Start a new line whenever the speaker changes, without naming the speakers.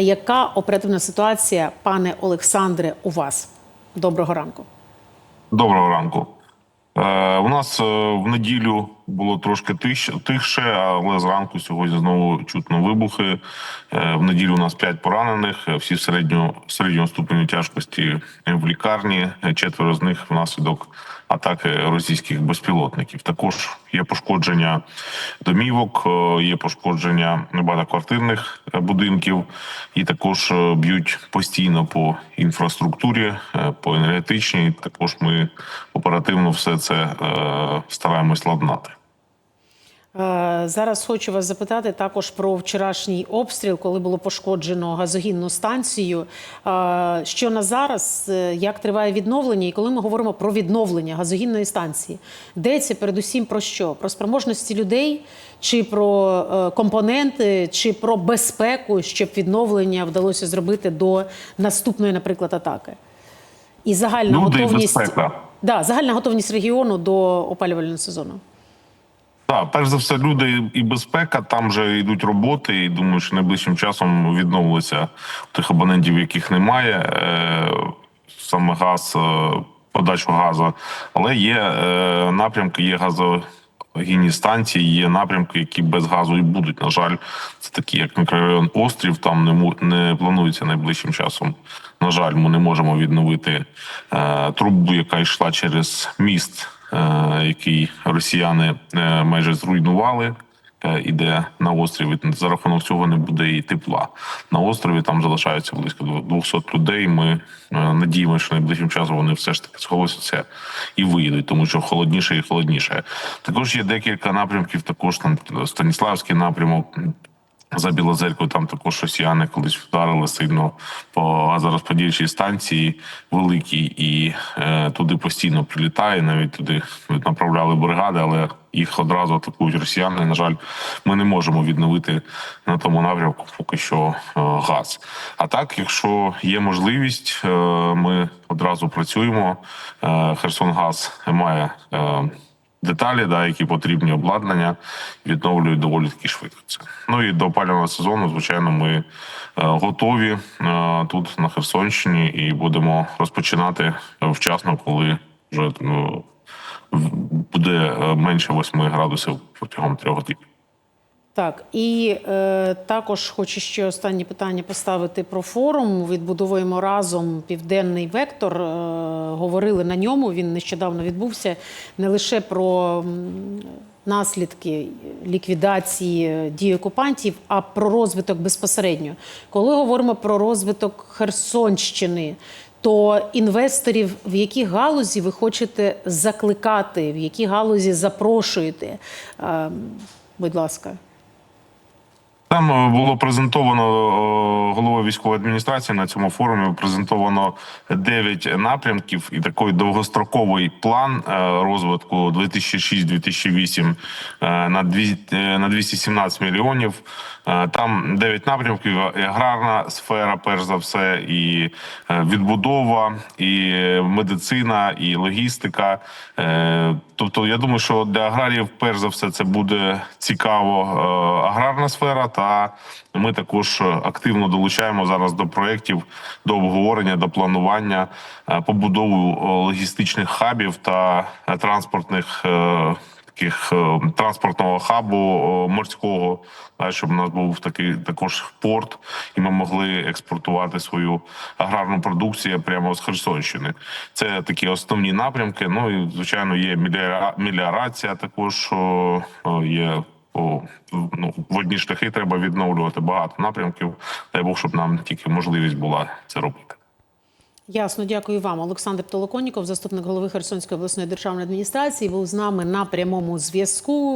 Яка оперативна ситуація, пане Олександре, у вас? Доброго ранку.
Доброго ранку. Е, у нас е, в неділю було трошки тихше, але зранку сьогодні знову чутно вибухи. Е, в неділю у нас 5 поранених, е, всі середньо, середнього ступеню тяжкості в лікарні. Е, Четверо з них внаслідок атаки російських безпілотників. Також є пошкодження домівок, е, є пошкодження багатоквартирних е, будинків, і також е, б'ють постійно по інфраструктурі, е, по енергетичній. Також ми оперативно все це е, стараємось ладнати.
Е, Зараз хочу вас запитати також про вчорашній обстріл, коли було пошкоджено газогінну станцію. Е, Що на зараз, е, як триває відновлення, і коли ми говоримо про відновлення газогінної станції, йдеться передусім про що? Про спроможності людей, чи про компоненти, чи про безпеку, щоб відновлення вдалося зробити до наступної, наприклад, атаки? І загальна
Люди і
готовність
безпека.
да, загальна готовність регіону до опалювального сезону.
Так, перш за все, люди і безпека. Там вже йдуть роботи, і думаю, що найближчим часом відновиться тих абонентів, яких немає. Е, саме газ, е, подачу газу. Але є е, напрямки, є газогінні станції, є напрямки, які без газу і будуть. На жаль, це такі, як мікрорайон Острів. Там не не планується найближчим часом. На жаль, ми не можемо відновити трубу, яка йшла через міст який росіяни е, майже зруйнували. е, Іде на острові за рахунок цього не буде і тепла. На острові там залишається близько 200 людей. Ми е, надіємося, що найближчим часом вони все ж таки зголосяться і виїдуть, тому що холодніше і холодніше. Також є декілька напрямків. Також там Станіславський напрямок. За Білозеркою там також росіяни колись вдарили сильно по газорозподільчій станції великій, і е, туди постійно прилітає. Навіть туди направляли бригади, але їх одразу атакують росіяни. На жаль, ми не можемо відновити на тому напрямку поки що е, газ. А так, якщо є можливість, е, ми одразу працюємо. Е, Херсонгаз має. Е, деталі, да, які потрібні обладнання, відновлюють доволі таки швидко. Це ну і до опалювального сезону, звичайно, ми е, готові е, тут на Херсонщині і будемо розпочинати вчасно, коли вже ну, буде е, менше 8 градусів протягом трьох днів.
Так, і е, також хочу ще останнє питання поставити про форум. Відбудовуємо разом південний вектор. Е, говорили на ньому. Він нещодавно відбувся не лише про наслідки ліквідації дій окупантів, а про розвиток безпосередньо. Коли говоримо про розвиток Херсонщини, то інвесторів в які галузі ви хочете закликати, в які галузі запрошуєте? Е, будь ласка.
Там е, було презентовано е, головою військової адміністрації на цьому форумі. Презентовано 9 напрямків і такий довгостроковий план е, розвитку 2006-2008 е, на дві- е, на 217 мільйонів. Там 9 напрямків: аграрна сфера, перш за все, і відбудова, і медицина, і логістика. Тобто, я думаю, що для аграріїв, перш за все, це буде цікаво аграрна сфера. Та ми також активно долучаємо зараз до проєктів, до обговорення, до планування е, побудову е, логістичних хабів та е, транспортних. е, Таких е, транспортного хабу е, морського, щоб у нас був такий також порт, і ми могли експортувати свою аграрну продукцію прямо з Херсонщини. Це такі основні напрямки. Ну і звичайно, є меліорація. Також є ну, водні шляхи. Треба відновлювати багато напрямків. Дай Бог, щоб нам тільки можливість була це робити.
Ясно, дякую вам. Олександр Толоконніков, заступник голови Херсонської обласної державної адміністрації, був з нами на прямому зв'язку.